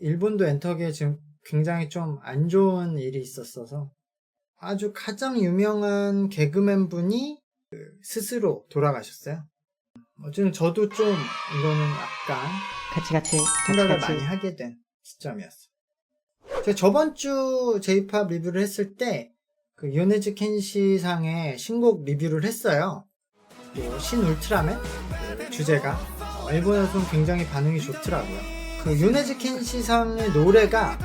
일본도 엔터기에 지금 굉장히 좀 안 좋은 일이 있었어서 아주 가장 유명한 개그맨 분이 그 스스로 돌아가셨어요. 어쨌든 저도 좀 이거는 약간 같이 같이 같이 생각을 같이 많이 하게 된 시점이었어요. 제가 저번 주 J-팝 리뷰를 했을 때, 그 요네즈 켄시 상의 신곡 리뷰를 했어요. 그 신울트라맨 그 주제가 어, 일본에서는 굉장히 반응이 좋더라고요. 그 요네즈 켄시 상의 노래가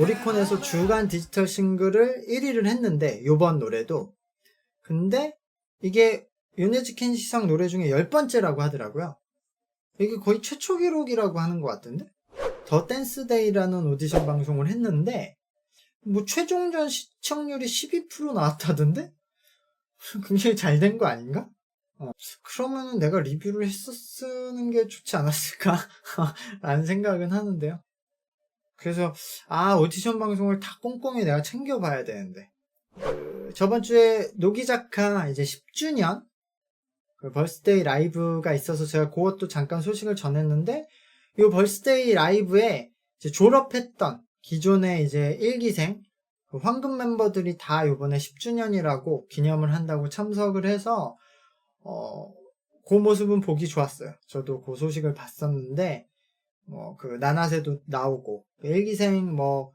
오리콘에서 주간 디지털 싱글을 1위를 했는데 요번 노래도 근데 이게 요네즈 켄시 상 노래 중에 열 번째라고 하더라고요. 이게 거의 최초 기록이라고 하는 것 같은데? 더 댄스데이라는 오디션 방송을 했는데, 뭐, 최종전 시청률이 12% 나왔다던데? 굉장히 잘 된 거 아닌가? 어, 그러면은 내가 리뷰를 했었는 게 좋지 않았을까? 라는 생각은 하는데요. 그래서, 아, 오디션 방송을 다 꼼꼼히 내가 챙겨봐야 되는데. 그, 저번 주에 노기자카 이제 10주년 그 벌스데이 라이브가 있어서 제가 그것도 잠깐 소식을 전했는데 이 벌스데이 라이브에 졸업했던 기존의 이제 1기생 그 황금 멤버들이 다 이번에 10주년이라고 기념을 한다고 참석을 해서 어, 그 모습은 보기 좋았어요. 저도 그 소식을 봤었는데 뭐 그 나나세도 나오고 1기생 뭐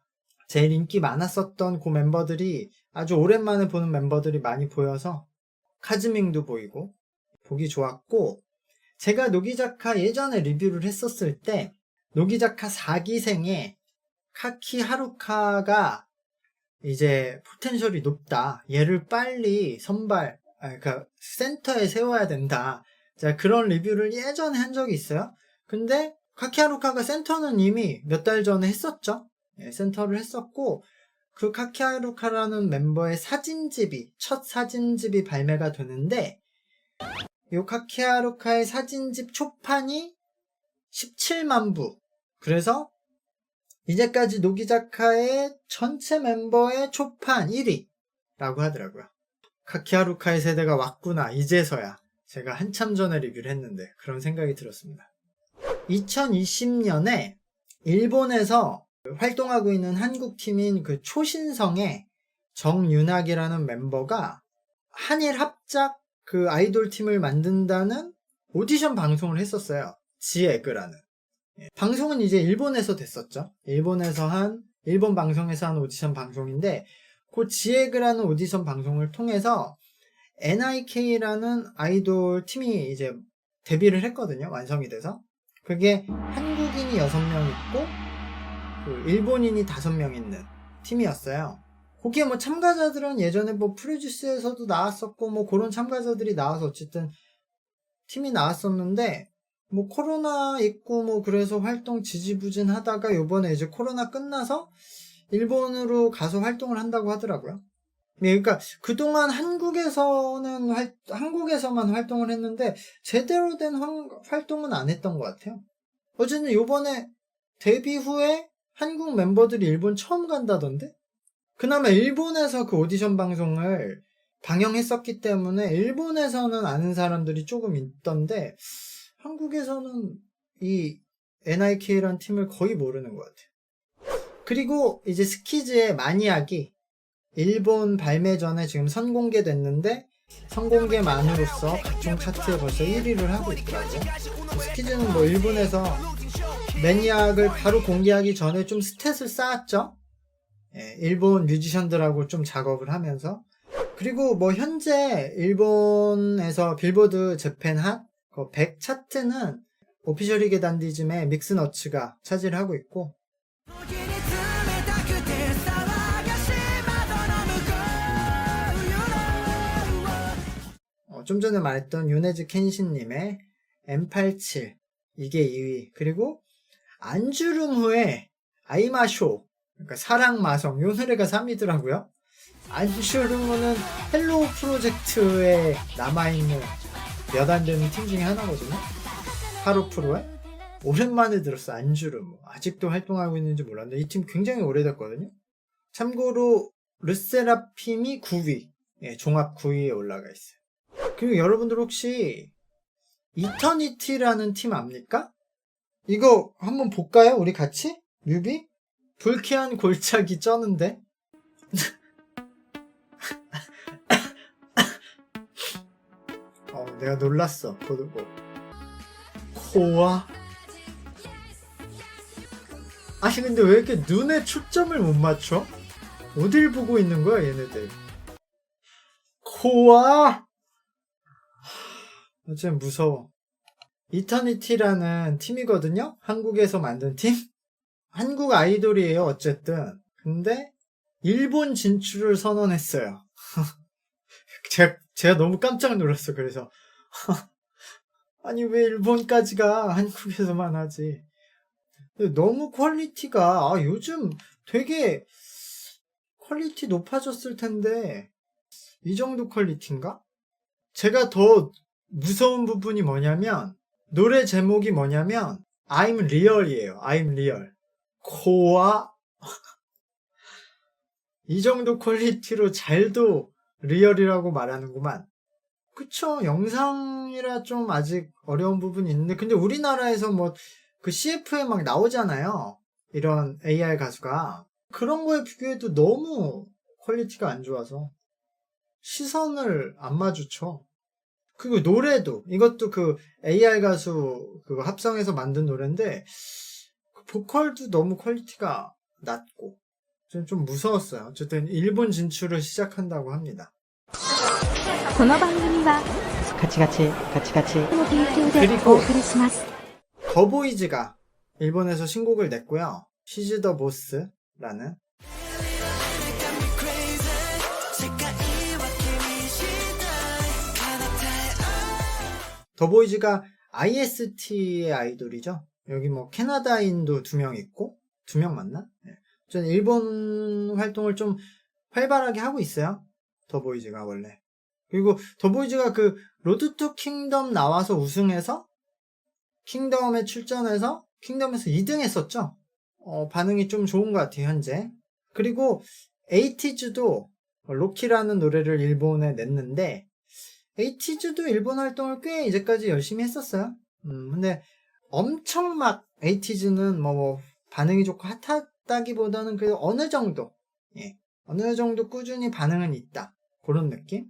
제일 인기 많았었던 그 멤버들이 아주 오랜만에 보는 멤버들이 많이 보여서 카즈밍도 보이고 보기 좋았고 제가 노기자카 예전에 리뷰를 했었을 때 노기자카 4기생의 카키 하루카가 이제 포텐셜이 높다. 얘를 빨리 선발, 아, 그러니까 센터에 세워야 된다. 제가 그런 리뷰를 예전에 한 적이 있어요. 근데 카키 하루카가 센터는 이미 몇 달 전에 했었죠. 예, 센터를 했었고 그 카키 하루카라는 멤버의 사진집이 첫 사진집이 발매가 되는데 요 카키하루카의 사진집 초판이 17만 부. 그래서 이제까지 노기자카의 전체 멤버의 초판 1위라고 하더라고요. 카키하루카의 세대가 왔구나. 이제서야 제가 한참 전에 리뷰를 했는데 그런 생각이 들었습니다. 2020년에 일본에서 활동하고 있는 한국 팀인 그 초신성의 정윤학이라는 멤버가 한일 합작 그 아이돌 팀을 만든다는 오디션 방송을 했었어요. 지에그라는. 예, 방송은 이제 일본에서 됐었죠. 일본에서 한, 일본 방송에서 한 오디션 방송인데, 그 지에그라는 오디션 방송을 통해서 NIK라는 아이돌 팀이 이제 데뷔를 했거든요. 완성이 돼서. 그게 한국인이 6명 있고, 그 일본인이 5명 있는 팀이었어요. 거기에 뭐 참가자들은 예전에 뭐 프로듀스에서도 나왔었고 뭐 그런 참가자들이 나와서 어쨌든 팀이 나왔었는데 뭐 코로나 있고 뭐 그래서 활동 지지부진 하다가 요번에 이제 코로나 끝나서 일본으로 가서 활동을 한다고 하더라고요. 네, 그러니까 그동안 한국에서는 활, 한국에서만 활동을 했는데 제대로 된 활- 활동은 안 했던 것 같아요. 어쨌든 요번에 데뷔 후에 한국 멤버들이 일본 처음 간다던데? 그나마 일본에서 그 오디션 방송을 방영했었기 때문에 일본에서는 아는 사람들이 조금 있던데 한국에서는 이 NIK라는 팀을 거의 모르는 것 같아요. 그리고 이제 스키즈의 마니악이 일본 발매 전에 지금 선공개됐는데 선공개만으로써 각종 차트에 벌써 1위를 하고 있더라고요. 스키즈는 뭐 일본에서 매니악을 바로 공개하기 전에 좀 스탯을 쌓았죠. 예, 일본 뮤지션들하고 좀 작업을 하면서 그리고 뭐 현재 일본에서 빌보드 재팬 핫100 차트는 오피셜리게 단디즘의 믹스너츠가 차지를 하고 있고 좀 전에 말했던 요네즈 켄신님의 M87 이게 2위. 그리고 안주름 후에 아이마쇼 그러니까 사랑마성 요 노래가 3위더라고요. 안주름은 헬로우 프로젝트에 남아있는 몇 안 되는 팀 중에 하나거든요. 하루 프로에 오랜만에 들었어 안주름. 아직도 활동하고 있는지 몰랐는데 이 팀 굉장히 오래됐거든요. 참고로 르세라핌이 9위 예, 종합 9위에 올라가 있어요 그리고 여러분들 혹시 이터니티라는 팀 압니까? 이거 한번 볼까요? 우리 같이? 뮤비? 불쾌한 골짜기 쩌는데? 어, 내가 놀랐어. 보고. 코아? 아니, 근데 왜 이렇게 눈에 초점을 못 맞춰? 어딜 보고 있는 거야, 얘네들? 코아? 어쨌든 무서워. 이터니티라는 팀이거든요? 한국에서 만든 팀? 한국 아이돌이에요, 어쨌든. 근데, 일본 진출을 선언했어요. 제가, 제가 너무 깜짝 놀랐어, 그래서. 아니, 왜 일본까지가 한국에서만 하지? 너무 퀄리티가, 아, 요즘 되게 퀄리티 높아졌을 텐데, 이 정도 퀄리티인가? 제가 더 무서운 부분이 뭐냐면, 노래 제목이 뭐냐면, I'm real이에요. I'm real. 코아 이 정도 퀄리티로 잘도 리얼이라고 말하는구만. 그쵸. 영상이라 좀 아직 어려운 부분이 있는데, 근데 우리나라에서 뭐, 그 CF에 막 나오잖아요. 이런 AR 가수가. 그런 거에 비교해도 너무 퀄리티가 안 좋아서. 시선을 안 마주쳐. 그리고 노래도, 이것도 그 AR 가수 그거 합성해서 만든 노래인데, 그 보컬도 너무 퀄리티가 낮고, 좀, 좀 무서웠어요. 어쨌든 일본 진출을 시작한다고 합니다. この番組はカチカチ、カチカチ。の提供でお送りします。 더보이즈가 일본에서 신곡을 냈고요. 시즈 더 보스라는 더보이즈가 IST의 아이돌이죠. 여기 뭐 캐나다인도 두 명 있고 두 명 맞나? 네. 전 일본 활동을 좀 활발하게 하고 있어요. 더보이즈가 원래. 그리고 더보이즈가 그 로드 투 킹덤 나와서 우승해서 킹덤에 출전해서 킹덤에서 2등 했었죠. 어, 반응이 좀 좋은 것 같아요, 현재. 그리고 에이티즈도 로키라는 노래를 일본에 냈는데 에이티즈도 일본 활동을 꽤 이제까지 열심히 했었어요. 음, 근데 엄청 막 에이티즈는 뭐, 뭐 반응이 좋고 핫하다기보다는 그래도 어느 정도 예, 어느 정도 꾸준히 반응은 있다. 그런 느낌?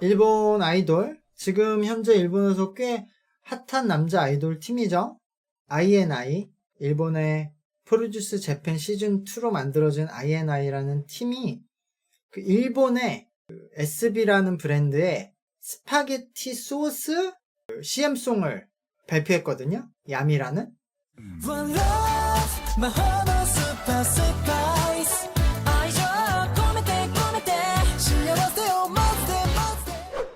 일본 아이돌 지금 현재 일본에서 꽤 핫한 남자 아이돌 팀이죠. INI 일본의 프로듀스 재팬 시즌 2로 만들어진 INI라는 팀이 그 일본의 그 SB라는 브랜드의 스파게티 소스 그 CM송을 발표했거든요. 야미라는. 음.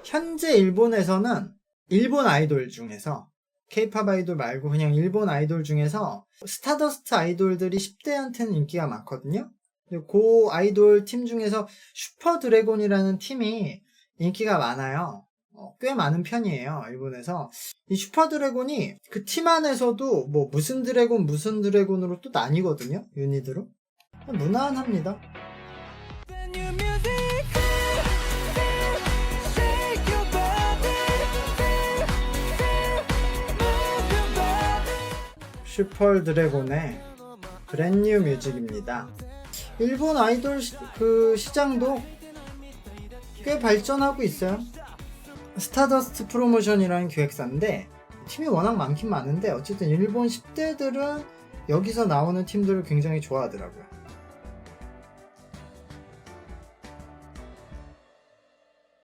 현재 일본에서는 일본 아이돌 중에서 K-팝 아이돌 말고 그냥 일본 아이돌 중에서 스타더스트 아이돌들이 10대한테는 인기가 많거든요. 그 아이돌 팀 중에서 슈퍼 드래곤이라는 팀이 인기가 많아요. 어, 꽤 많은 편이에요. 일본에서 이 슈퍼 드래곤이 그 팀 안에서도 뭐 무슨 드래곤 무슨 드래곤으로 또 나뉘거든요. 유닛으로 무난합니다. 슈퍼 드래곤의 브랜뉴 뮤직입니다. 일본 아이돌 시, 그 시장도 꽤 발전하고 있어요. 스타더스트 프로모션이라는 기획사인데 팀이 워낙 많긴 많은데 어쨌든 일본 10대들은 여기서 나오는 팀들을 굉장히 좋아하더라고요.